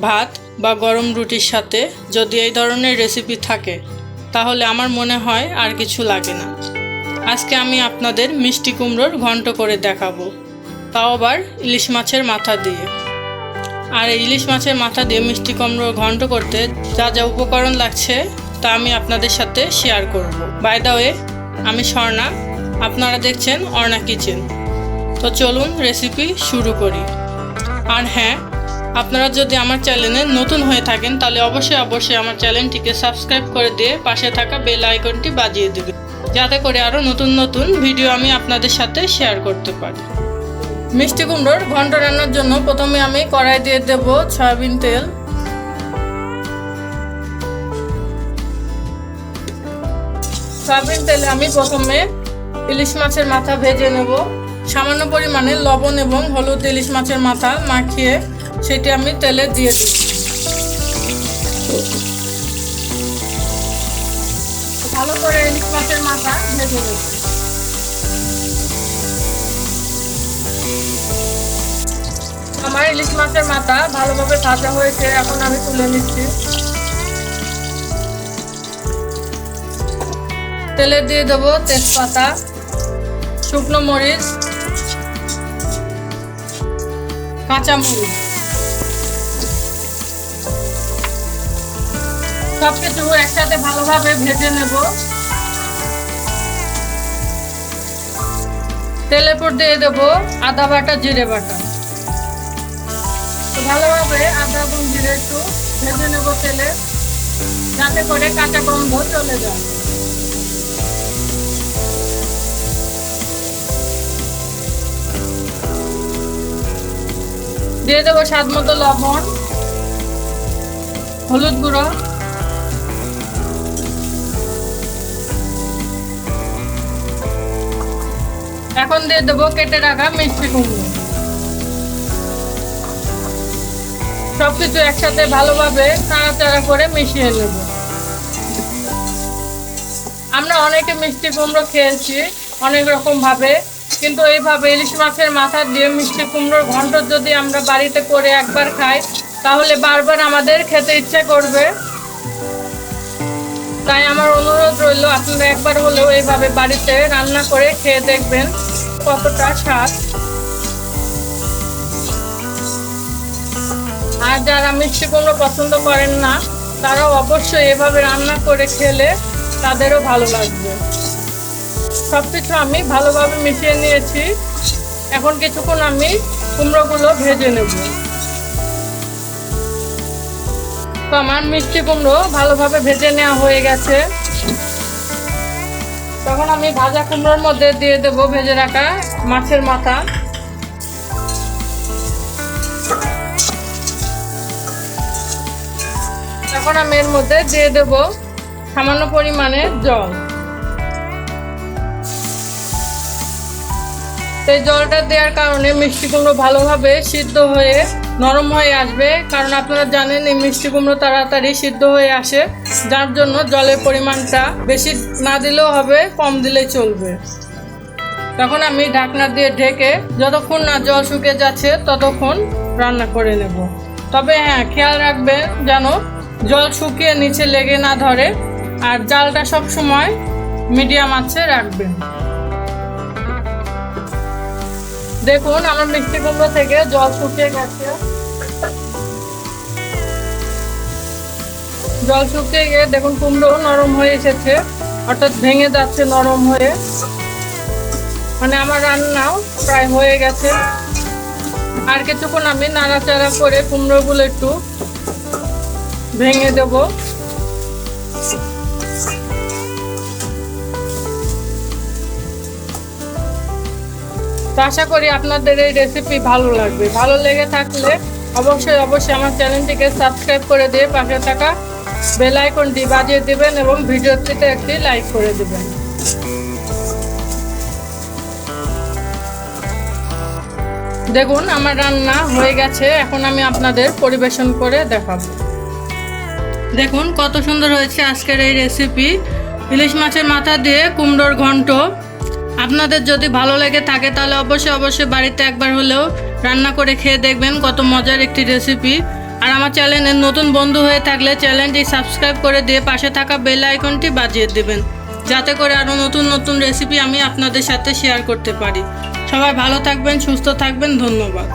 ভাত বা গরম রুটির সাথে যদি এই ধরনের রেসিপি থাকে, তাহলে আমার মনে হয় আর কিছু লাগে না। আজকে আমি আপনাদের মিষ্টি কুমড়োর ঘন্ট করে দেখাবো। তাও আবার ইলিশ মাছের মাথা দিয়ে। আর ইলিশ মাছের মাথা দিয়ে মিষ্টি কুমড়োর ঘন্ট করতে যা যা উপকরণ লাগছে, তা আমি আপনাদের সাথে শেয়ার করব। বাই দা ওয়ে আমি স্বর্ণা, আপনারা দেখছেন অর্ণা কিচেন। তো চলুন রেসিপি শুরু করি। আর হ্যাঁ আপনারা যদি আমার চ্যানেলে নতুন হয়ে থাকেন, তাহলে অবশ্যই অবশ্যই আমার চ্যানেলটিকে সাবস্ক্রাইব করে দিয়ে পাশে থাকা বেল আইকনটি বাজিয়ে দেবেন। যাতে করে আরও নতুন নতুন ভিডিও আমি আপনাদের সাথে শেয়ার করতে পারি। মিষ্টি কুমড়োর ঘন্ট রান্নার জন্য প্রথমে আমি কড়াই দিয়ে দেব সয়াবিন তেল। সয়াবিন তেলে আমি প্রথমে ইলিশ মাছের মাথা ভেজে নেব। সামান্য পরিমাণে লবণ এবং হলুদ ইলিশ মাছের মাথা মাখিয়ে সেটি আমি তেলে দিয়ে দিই। ভালো করে ইলিশ মাছের মাথা ভেজে নেব। আমার ইলিশ মাছের মাথা ভালোভাবে ভাজা হয়েছে, এখন আমি তুলে নিচ্ছি। তেলে দিয়ে দেবো তেজপাতা, শুকনো মরিচ কাঁচা মরিচ সব কিছু একসাথে ভালোভাবে ভেজে নেব। তেলের পর দিয়ে দেবো আদা বাটা, জিরে বাটা। ভালোভাবে আদা এবং জিরে একটু ভেজে নেব তেলে, যাতে করে কাঁচা গন্ধ চলে যায়। দিয়ে দেবো স্বাদ মতো লবণ, হলুদ গুঁড়ো। এখন দিয়ে দেবো কেটে রাখা মিষ্টি কুমড়ো। সবকিছু একসাথে ভালোভাবে নাড়াচাড়া করে মিশিয়ে নেব। আমরা অনেকে মিষ্টি কুমড়ো খেয়েছি অনেক রকম ভাবে, কিন্তু এইভাবে ইলিশ মাছের মাথা দিয়ে মিষ্টি কুমড়োর ঘন্ট যদি আমরা বাড়িতে করে একবার খাই, তাহলে বারবার আমাদের খেতে ইচ্ছে করবে। তাই আমার অনুরোধ রইল, আপনারা একবার হলেও এইভাবে বাড়িতে রান্না করে খেয়ে দেখবেন কতটা স্বাদ। আর যারা মিষ্টি কুমড়ো পছন্দ করেন না, তারাও অবশ্যই এভাবে রান্না করে খেলে তাদেরও ভালো লাগবে। সব কিছু আমি ভালোভাবে মিশিয়ে নিয়েছি। এখন কিছুক্ষণ আমি কুমড়োগুলো ভেজে নেব। তো আমার মিষ্টি কুমড়ো ভালোভাবে ভেজে নেওয়া হয়ে গেছে। তখন আমি ভাজা কুমড়োর মধ্যে দিয়ে দেব ভেজে রাখা মাছের মাথা। এখন আমি এর মধ্যে দিয়ে দেব সামান্য পরিমাণে জল। এই জলটা দেওয়ার কারণে মিষ্টি কুমড়ো ভালোভাবে সিদ্ধ হয়ে নরম হয়ে আসবে, কারণ আপনারা জানেন এই মিষ্টি কুমড়ো তাড়াতাড়ি সিদ্ধ হয়ে আসে। যার জন্য জলের পরিমাণটা বেশি না দিলেও হবে, কম দিলেই চলবে। তখন আমি ঢাকনা দিয়ে ঢেকে যতক্ষণ না জল শুকিয়ে যাচ্ছে, ততক্ষণ রান্না করে নেব। তবে হ্যাঁ খেয়াল রাখবেন যেন জল শুকিয়ে নিচে লেগে না ধরে, আর জালটা সব সময় মিডিয়াম আছে রাখবেন। দেখুন, আমার মিষ্টি কুমড়ো থেকে জল শুকিয়ে গেছে। জল শুকিয়ে গিয়ে দেখুন কুমড়ো নরম হয়ে এসেছে। অর্থাৎ ভেঙে যাচ্ছে নরম হয়ে। মানে আমার রান্নাও প্রায় হয়ে গেছে। আর কিছুক্ষণ আমি নাড়াচাড়া করে কুমড়োগুলো একটু ভেঙে দেবো। আশা করি আপনাদের এই রেসিপি ভালো লাগবে। ভালো লেগে থাকলে অবশ্যই অবশ্যই আমার চ্যানেলটিকে সাবস্ক্রাইব করে দিয়ে পাশে থাকা বেল আইকনটি বাজিয়ে দিবেন এবং ভিডিওটিতে একটি লাইক করে দিবেন। দেখুন, আমার রান্না হয়ে গেছে। এখন আমি আপনাদের পরিবেশন করে দেখাবো। দেখুন, কত সুন্দর হয়েছে আজকের এই রেসিপি ইলিশ মাছের মাথা দিয়ে কুমড়োর ঘন্ট। আপনাদের যদি ভালো লেগে থাকে, তাহলে অবশ্যই অবশ্যই বাড়িতে একবার হলেও রান্না করে খেয়ে দেখবেন কত মজার একটি রেসিপি আর আমার চ্যানেলের নতুন বন্ধু হয়ে থাকলে চ্যানেলটি সাবস্ক্রাইব করে দিয়ে পাশে থাকা বেল আইকনটি বাজিয়ে দেবেন। যাতে করে আরও নতুন নতুন রেসিপি আমি আপনাদের সাথে শেয়ার করতে পারি। সবাই ভালো থাকবেন, সুস্থ থাকবেন, ধন্যবাদ।